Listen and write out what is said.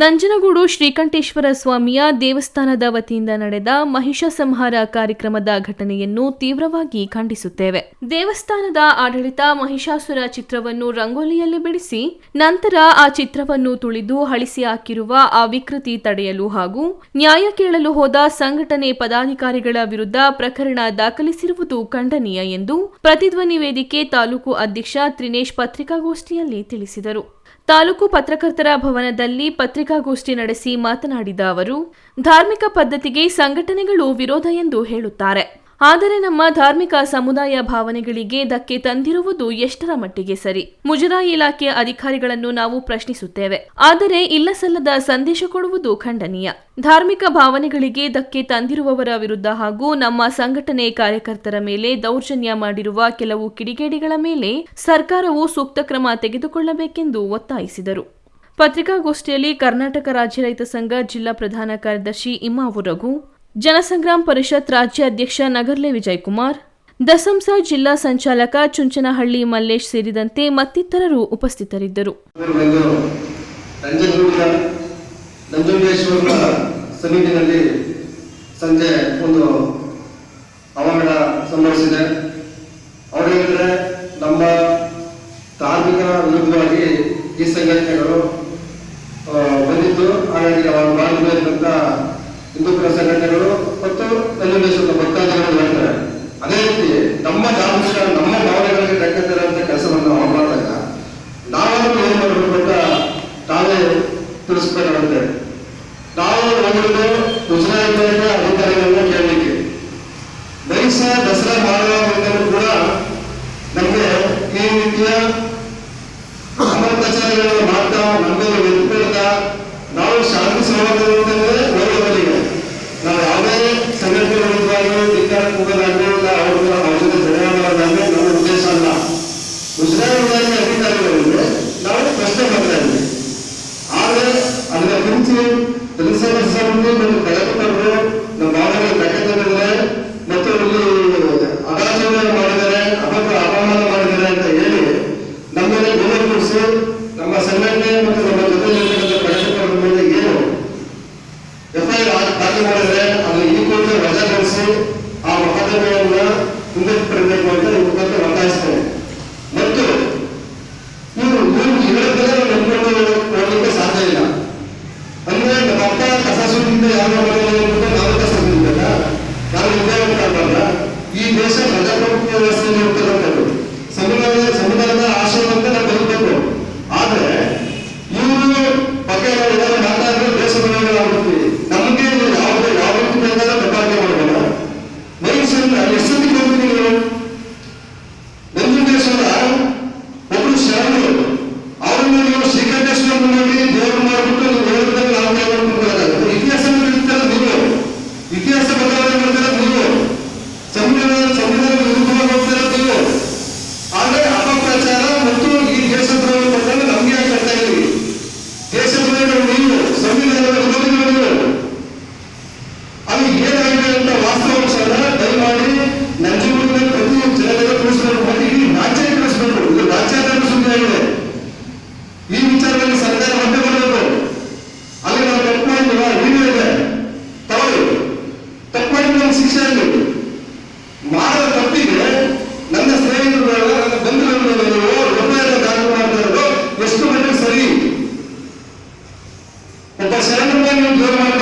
ನಂಜನಗೂಡು ಶ್ರೀಕಂಠೇಶ್ವರ ಸ್ವಾಮಿಯ ದೇವಸ್ಥಾನದ ವತಿಯಿಂದ ನಡೆದ ಮಹಿಷ ಸಂಹಾರ ಕಾರ್ಯಕ್ರಮದ ಘಟನೆಯನ್ನು ತೀವ್ರವಾಗಿ ಖಂಡಿಸುತ್ತೇವೆ. ದೇವಸ್ಥಾನದ ಆಡಳಿತ ಮಹಿಷಾಸುರ ಚಿತ್ರವನ್ನು ರಂಗೋಲಿಯಲ್ಲಿ ಬಿಡಿಸಿ, ನಂತರ ಆ ಚಿತ್ರವನ್ನು ತುಳಿದು ಹಳಿಸಿ ಹಾಕಿರುವ ಆ ವಿಕೃತಿ ತಡೆಯಲು ಹಾಗೂ ನ್ಯಾಯ ಕೇಳಲು ಹೋದ ಸಂಘಟನೆ ಪದಾಧಿಕಾರಿಗಳ ವಿರುದ್ಧ ಪ್ರಕರಣ ದಾಖಲಿಸಿರುವುದು ಖಂಡನೀಯ ಎಂದು ಪ್ರತಿಧ್ವನಿ ವೇದಿಕೆ ತಾಲೂಕು ಅಧ್ಯಕ್ಷ ತ್ರಿನೇಶ್ ಪತ್ರಿಕಾಗೋಷ್ಠಿಯಲ್ಲಿ ತಿಳಿಸಿದರು. ತಾಲೂಕು ಪತ್ರಕರ್ತರ ಭವನದಲ್ಲಿ ಪತ್ರಿಕಾಗೋಷ್ಠಿ ನಡೆಸಿ ಮಾತನಾಡಿದ ಅವರು ಧಾರ್ಮಿಕ ಪದ್ಧತಿಗೆ ಸಂಘಟನೆಗಳು ವಿರೋಧ ಎಂದು ಹೇಳುತ್ತಾರೆ. ಆದರೆ ನಮ್ಮ ಧಾರ್ಮಿಕ ಸಮುದಾಯ ಭಾವನೆಗಳಿಗೆ ಧಕ್ಕೆ ತಂದಿರುವುದು ಎಷ್ಟರ ಮಟ್ಟಿಗೆ ಸರಿ? ಮುಜರಾಯಿ ಇಲಾಖೆಯ ಅಧಿಕಾರಿಗಳನ್ನು ನಾವು ಪ್ರಶ್ನಿಸುತ್ತೇವೆ. ಆದರೆ ಇಲ್ಲಸಲ್ಲದ ಸಂದೇಶ ಕೊಡುವುದು ಖಂಡನೀಯ. ಧಾರ್ಮಿಕ ಭಾವನೆಗಳಿಗೆ ಧಕ್ಕೆ ತಂದಿರುವವರ ವಿರುದ್ಧ ಹಾಗೂ ನಮ್ಮ ಸಂಘಟನೆ ಕಾರ್ಯಕರ್ತರ ಮೇಲೆ ದೌರ್ಜನ್ಯ ಮಾಡಿರುವ ಕೆಲವು ಕಿಡಿಗೇಡಿಗಳ ಮೇಲೆ ಸರ್ಕಾರವು ಸೂಕ್ತ ಕ್ರಮ ತೆಗೆದುಕೊಳ್ಳಬೇಕೆಂದು ಒತ್ತಾಯಿಸಿದರು. ಪತ್ರಿಕಾಗೋಷ್ಠಿಯಲ್ಲಿ ಕರ್ನಾಟಕ ರಾಜ್ಯ ರೈತ ಸಂಘ ಜಿಲ್ಲಾ ಪ್ರಧಾನ ಕಾರ್ಯದರ್ಶಿ ಇಮಾವು ರಘು ಜನಸಂಗ್ರಾಮ್ ಪರಿಷತ್ ರಾಜ್ಯ ಅಧ್ಯಕ್ಷ ನಗರ್ಲೆ ವಿಜಯಕುಮಾರ್, ದಸಂಸ ಜಿಲ್ಲಾ ಸಂಚಾಲಕ ಚುಂಚನಹಳ್ಳಿ ಮಲ್ಲೇಶ್ ಸೇರಿದಂತೆ ಮತ್ತಿತರರು ಉಪಸ್ಥಿತರಿದ್ದರು. ಸಮಿತಿನಲ್ಲಿ ಸಂಜೆ ಒಂದು ಅವಘಡ ಸಂಭವಿಸಿದೆ. ಅವರು ಹೇಳಿದ್ರೆ ನಮ್ಮ ಧಾರ್ಮಿಕ ವಿರುದ್ಧವಾಗಿ ಈ ಸಂಘಟನೆಗಳು ಆ, ಬಂದಿದ್ದು ಹಾಗಾಗಿ ಅವರು ಭಾಗವಹಿಸಿದಂತ ಹಿಂದೂಪುರ ಸಂಘಟನೆಗಳು ಮತ್ತು ನಂಜುಂಡೇಶ್ವರ ಭಕ್ತಾದಿಗಳು ಹೇಳ್ತಾರೆ. ಅದೇ ರೀತಿ ನಮ್ಮ ಧಾರ್ಮಿಕ ನಮ್ಮ ಭಾವನೆಗಳಿಗೆ ಧಕ್ಕೆ ತರುವಂತ ಕೆಲಸವನ್ನು ನಾವು ಮಾಡಿದಾಗ ನಾವಾದ್ರೂ ಏನ್ ಮಾಡಬೇಕು ಅಂತ ತಾವೇ ತಿಳಿಸ್ಬೇಕಾಗುತ್ತೆ. ನಾವು ಹೋಗಿರೋದು ಗುಜರಾತ್ ಅಧಿಕಾರಿಗಳನ್ನ ಕೇಳಲಿಕ್ಕೆ. ದೈಸ ದಸರಾ ಮಾಡುವ ಕೂಡ ನಮಗೆ ಈ ರೀತಿಯ ಅಮೃತಾಚಾರಗಳನ್ನು ಮಾಡ್ತಾ ನಮ್ಮ ಮೇಲೆ ಎತ್ಕೊಳ್ತಾ ನಾವು ಶಾಂತಿ ನಾವು ಯಾವುದೇ ಸಂಘಟನೆ ವಿರುದ್ಧವಾಗಿ ಧಿಕ್ಕಾರಕ್ಕೆ ಹೋಗೋದಾಗಲಿ ಇಲ್ಲ ಅವ್ರ ಅವ್ರ ಜೊತೆ ಜಗಳ ಮಾಡೋದಾಗಲಿ ನಮ್ಮ ಉದ್ದೇಶ ಅಲ್ಲ ಗುಜರಾತ್ ಇಲಾಖೆ ಅಧಿಕಾರಿಗಳಿಗೆ ನಾವು ಪ್ರಶ್ನೆ ಮಾಡ್ತಾ ಇದ್ವಿ ಆದರೆ ಅದರ ಕುರಿತು ಜನಸಂಖ್ಯೆ ಮತ್ತು ಸುಟ್ಟಿದ್ದ ಯಾರು ನಾನು ಸುಟ್ಟಿದ್ದಲ್ಲ ನಾವು ವಿದ್ಯಾವಂತ ಅಲ್ವಲ್ಲ ಈ ದೇಶ ಪ್ರಜಾಪ್ರಭುತ್ವ ವ್ಯವಸ್ಥೆಯಲ್ಲಿ